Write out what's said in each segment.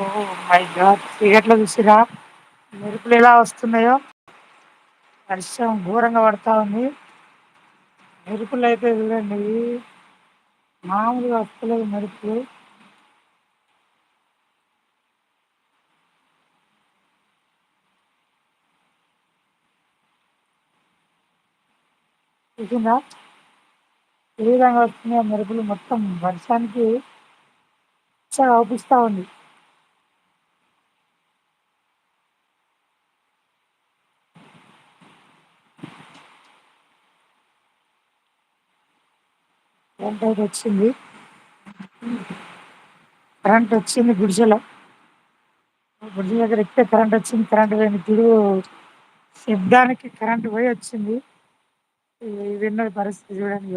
Oh my God చీకట్లో చూసిరా మెరుపులు ఎలా వస్తున్నాయో? వర్షం ఘోరంగా పడతా ఉంది. మెరుపులు అయితే చూడండి. మామూలుగా వస్తలేదు మెరుపులు. చూసిందా? ఏ విధంగా వస్తున్నాయో మెరుపులు మొత్తం వర్షానికి చాలా అవుపిస్తా ఉంది. కరెంట్ అయితే వచ్చింది కరెంట్ వచ్చింది గుడిసెలో. గుడిసె దగ్గర ఎక్కితే కరెంట్ వచ్చింది కరెంట్ పోయింది పిడుగు శబ్దానికి కరెంట్ పోయి వచ్చింది. ఇది ఉన్నది పరిస్థితి చూడండి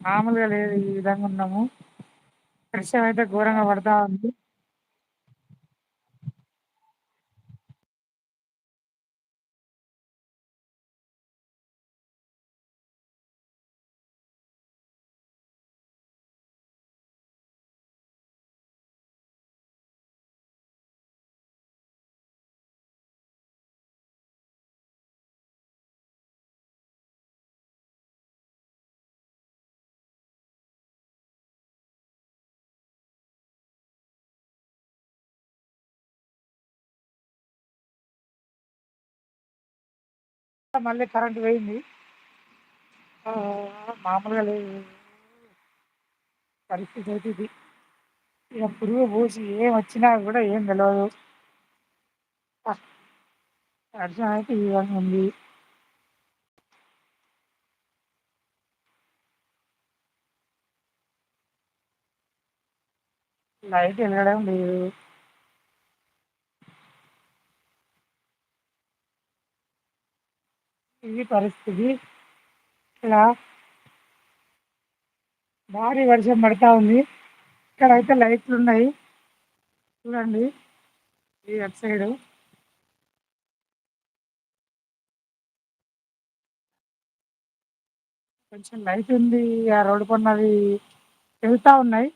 మామూలుగా లేదు ఈ విధంగా ఉన్నాము. వర్షం అయితే ఘోరంగా పడతా ఉంది. మళ్ళీ కరెంట్ పోయింది. ఆ, మామూలుగా లేదు. పరిస్థితి అయితే ఇది ఇక పురుగు పోసి ఏం వచ్చినా కూడా ఏం తెలియదు ఆ, వర్షం అయితే ఈ విధంగా ఉంది. లైట్ వెళ్ళడం లేదు. ఇది పరిస్థితి ఇక్కడ భారీ వర్షం పడతా ఉంది. ఇక్కడ అయితే లైట్లు ఉన్నాయి. చూడండి ఈ అటు సైడ్. కొంచెం లైట్ ఉంది. ఆ రోడ్డు పన్నది వెళ్తా ఉన్నాయి.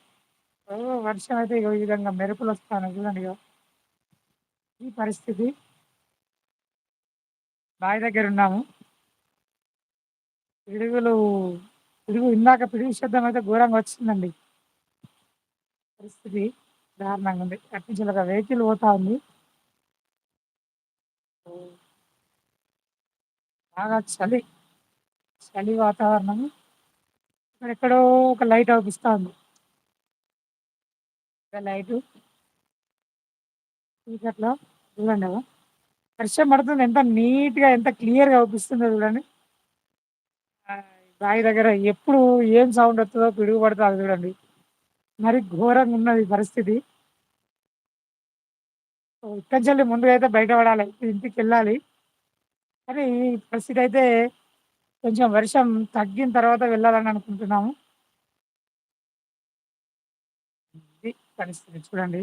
వర్షం అయితే ఈ విధంగా మెరుపులు వస్తాను. చూడండి ఈ పరిస్థితి. బావి దగ్గర ఉన్నాము. పిడుగులు పిడుగు ఇందాక పిడుగు శబ్దం అయితే ఘోరంగా వచ్చిందండి. పరిస్థితి దారుణంగా ఉంది. అట్నుంచి ఒక వెహికల్ పోతా ఉంది. బాగా చలి చలి వాతావరణం. ఇక్కడ ఎక్కడో ఒక లైట్ అవుపిస్తా ఉంది లైట్. చీకట్లో. చూడండి అవ్వ. వర్షం పడుతుంది. ఎంత నీట్గా ఎంత క్లియర్గా అవుపిస్తుందో చూడండి. రాయి దగ్గర ఎప్పుడు ఏం సౌండ్ వస్తుందో పిడుగు అది చూడండి. మరి ఘోరంగా ఉన్నది పరిస్థితి. ఇక్కడి నుంచి ముందుగా అయితే బయటపడాలి ఇంటికి వెళ్ళాలి. కానీ పరిస్థితి అయితే కొంచెం వర్షం తగ్గిన తర్వాత వెళ్ళాలని అనుకుంటున్నాము. ఇది పరిస్థితి చూడండి.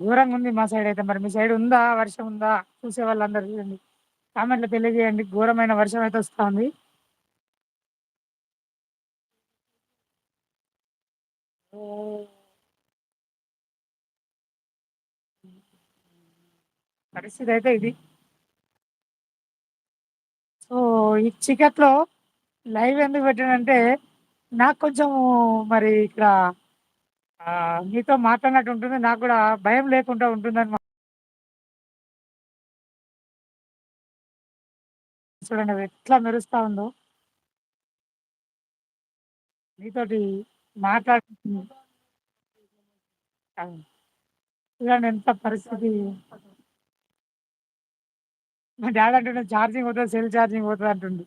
ఘోరంగా ఉంది మా సైడ్ అయితే. మరి మీ సైడ్ ఉందా? వర్షం ఉందా? చూసే వాళ్ళందరూ చూడండి. కామెంట్లో తెలియజేయండి. ఘోరమైన వర్షం అయితే వస్తుంది ఉంది ఓ, పరిస్థితి అయితే ఇది. సో ఈ చీకట్లో లైవ్ ఎందుకు పెట్టానంటే నాకు కొంచెం మరి ఇక్కడ మీతో మాట్లాడినట్టు ఉంటుంది. నాకు కూడా భయం లేకుండా ఉంటుందని చూడండి ఎట్లా మెరుస్తా ఉందో. మీతోటి మాట్లాడుతుంది చూడండి ఎంత పరిస్థితి. మా డాడీ అంటుండే ఛార్జింగ్ పోతుంది సెల్ ఛార్జింగ్ పోతుంది అంటుండు.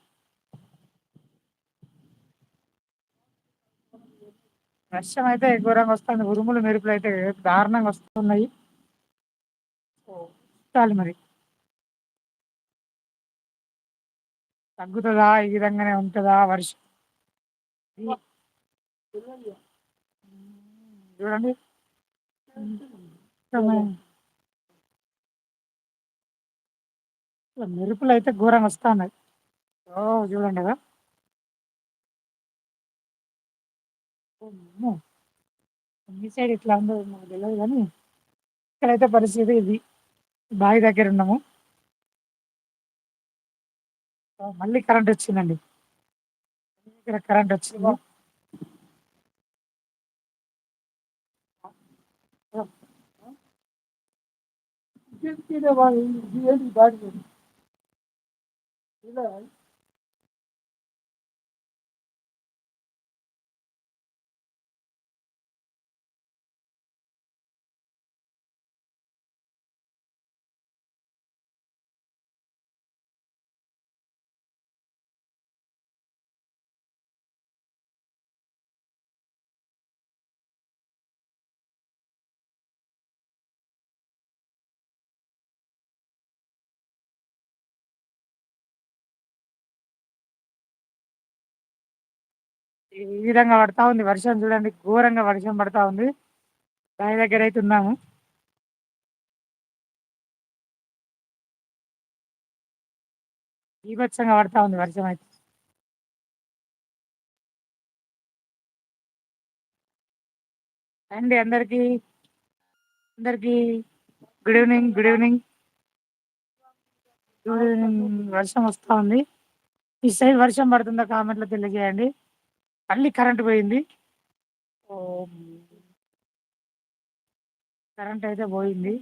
వర్షం అయితే ఘోరంగా వస్తుంది ఉరుములు మెరుపులు అయితే దారుణంగా వస్తున్నాయి. చాలు మరి. తగ్గుతుందా ఈ విధంగానే ఉంటుందా వర్షం? చూడండి. మెరుపులు అయితే ఘోరంగా వస్తున్నాయి. ఓ చూడండి కదా ఈ మీ సైడ్ ఇట్లా ఉందో నాకు తెలియదు కానీ ఇక్కడైతే పరిస్థితి ఇది. బావి దగ్గర ఉన్నాము. మళ్ళీ కరెంట్ వచ్చిందండి. ఇక్కడ కరెంట్ వచ్చింది. 一个人 ఈ విధంగా పడతా ఉంది. వర్షం చూడండి ఘోరంగా వర్షం పడతా ఉంది. దాని దగ్గర అయితే ఉన్నాము. బీభత్సంగా పడతా ఉంది వర్షం అయితే. అండి అందరికి అందరికి good evening good evening. Good evening. వర్షం వస్తా ఉంది. ఈ సైడ్ వర్షం పడుతుందో కామెంట్లో తెలియజేయండి. మళ్ళీ కరెంట్ పోయింది. ఓ, కరెంట్ అయితే పోయింది.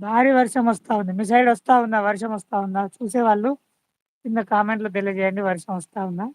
భారీ వర్షం వస్తా ఉంది. మీ సైడ్ వస్తా ఉందా? వర్షం వస్తా ఉందా? చూసేవాళ్ళు కింద కామెంట్లో తెలియజేయండి. వర్షం వస్తా ఉందా?